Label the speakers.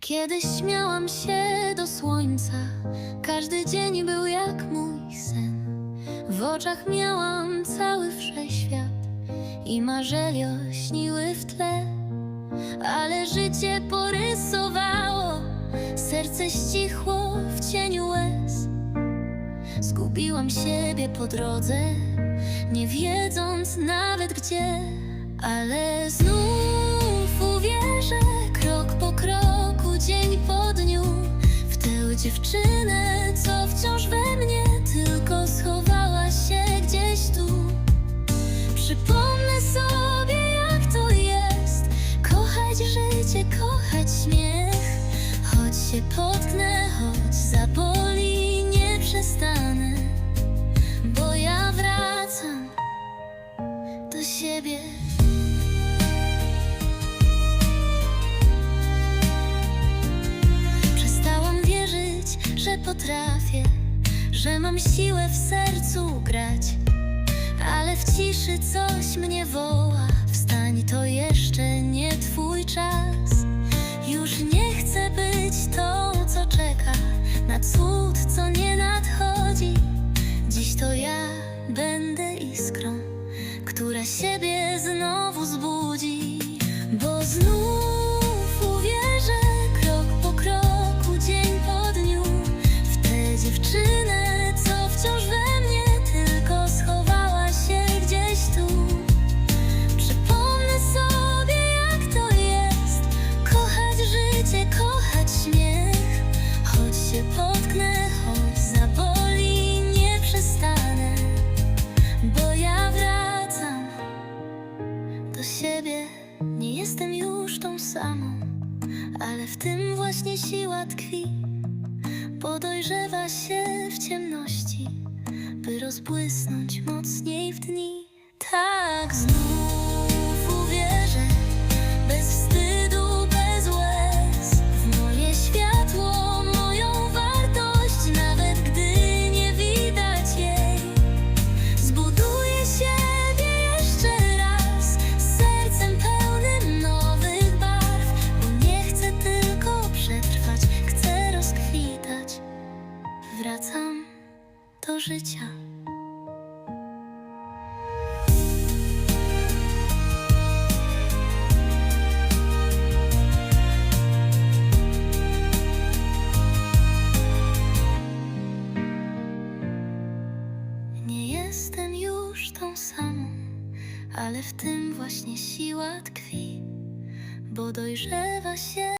Speaker 1: Kiedyś śmiałam się do słońca, każdy dzień był jak mój sen. W oczach miałam cały wszechświat i marzenia śniły w tle. Ale życie porysowało, serce ścichło w cieniu łez. Zgubiłam siebie po drodze, nie wiedząc nawet gdzie, ale znów dziewczynę, co wciąż we mnie tylko schowała się gdzieś tu. Przypomnę sobie, jak to jest kochać życie, kochać śmiech, choć się potknę, potrafię, że mam siłę w sercu grać. Ale w ciszy coś mnie woła. Wstań, to jeszcze nie twój czas. Już nie chcę być tą, co czeka. Na cud, co nie nadchodzi. Dziś to ja będę iskrą Która siebie Się potknę, choć zaboli Nie przestanę Bo ja wracam do siebie. Nie jestem już tą samą Ale w tym właśnie siła tkwi. Bo dojrzewa się w ciemności By rozbłysnąć mocniej w dni życia. Nie jestem już tą samą, ale w tym właśnie siła tkwi, bo dojrzewa się.